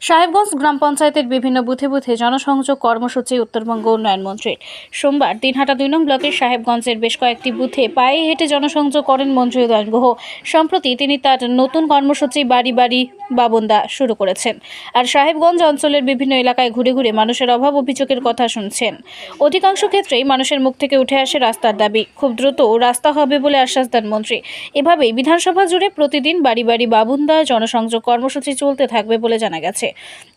সাহেবগঞ্জ গ্রাম পঞ্চায়েতের বিভিন্ন বুথে বুথে জনসংযোগ কর্মসূচি উত্তরবঙ্গ উন্নয়ন মন্ত্রীর। সোমবার দিনহাটা দুই নং ব্লকের সাহেবগঞ্জের বেশ কয়েকটি বুথে পায়ে হেঁটে জনসংযোগ করেন মন্ত্রী উদয়ন গুহ। সম্প্রতি তিনি তার নতুন কর্মসূচি বাড়ি বাড়ি বাবন্দা শুরু করেছেন। আর সাহেবগঞ্জ অঞ্চলের বিভিন্ন এলাকায় ঘুরে ঘুরে মানুষের অভাব অভিযোগের কথা শুনছেন। অধিকাংশ ক্ষেত্রেই মানুষের মুখ থেকে উঠে আসে রাস্তার দাবি। খুব দ্রুত রাস্তা হবে বলে আশ্বাস দেন মন্ত্রী। এভাবেই বিধানসভা জুড়ে প্রতিদিন বাড়ি বাড়ি বাবুন্দা জনসংযোগ কর্মসূচি চলতে থাকবে বলে জানা গেছে।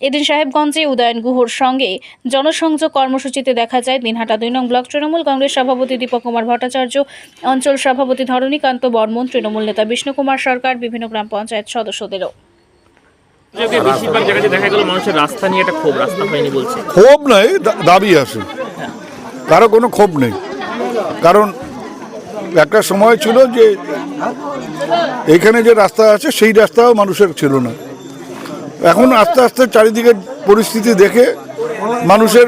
এদিন সাহেবগঞ্জে উদয়ন গুহর সঙ্গে জনসংযোগ কর্মসূচিতে দেখা যায় দিনহাটা দুই নং ব্লক তৃণমূল কংগ্রেস সভাপতি দীপক কুমার ভট্টাচার্য, অঞ্চল সভাপতি ধরণীকান্ত বর্মন, তৃণমূল নেতা বিষ্ণুকুমার সরকার, বিভিন্ন গ্রাম পঞ্চায়েত সদস্যদেরও। ক্ষোভ নয় দাবি আছে। কারও কোনো ক্ষোভ নেই। কারণ একটা সময় ছিল যে এখানে যে রাস্তা আছে, সেই রাস্তাও মানুষের ছিল না। এখন আস্তে আস্তে চারিদিকে পরিস্থিতি দেখে মানুষের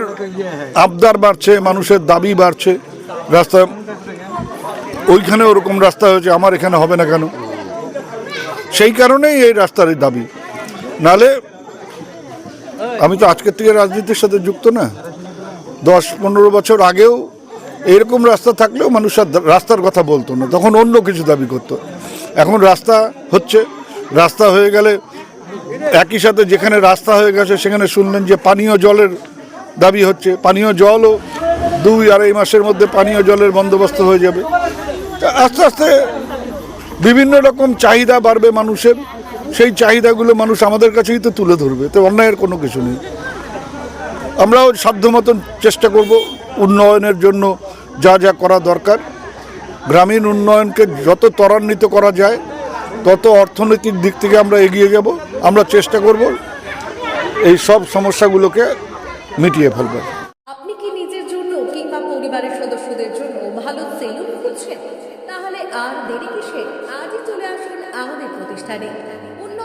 আবদার বাড়ছে, মানুষের দাবি বাড়ছে। রাস্তা, ওইখানে ওরকম রাস্তা হয়েছে, আমার এখানে হবে না কেন? সেই কারণেই এই রাস্তার দাবি। নালে আমি তো আজকের থেকে রাজনীতির সাথে যুক্ত না। দশ, পনেরো বছর আগেও এরকম রাস্তা থাকলেও মানুষ রাস্তার কথা বলতো না। তখন অন্য কিছু দাবি করতো। এখন রাস্তা হচ্ছে, রাস্তা হয়ে গেলে একই সাথে যেখানে রাস্তা হয়ে গেছে সেখানে শুনলেন যে পানীয় জলের দাবি হচ্ছে। পানীয় জলও দুই আড়াই মাসের মধ্যে পানীয় জলের বন্দোবস্ত হয়ে যাবে। আস্তে আস্তে বিভিন্ন রকম চাহিদা বাড়বে মানুষের। সেই চাহিদাগুলো মানুষ আমাদের কাছেই তো তুলে ধরবে, তো অন্যায়ের কোনো কিছু নেই। আমরাও সাধ্য মতন চেষ্টা করব উন্নয়নের জন্য যা যা করা দরকার। গ্রামীণ উন্নয়নকে যত ত্বরান্বিত করা যায়, তত অর্থনৈতিক দিক থেকে আমরা এগিয়ে যাব। আমরা চেষ্টা করব এই সব সমস্যাগুলোকে মিটিয়ে ফেলবার। আপনি কি নিজের জন্য কিংবা পরিবারের সদস্যদের জন্য ভালো সেলুন খুঁজছেন? তাহলে আর দেরি কিসে? আজই চলে আসুন আমাদের প্রতিষ্ঠানে।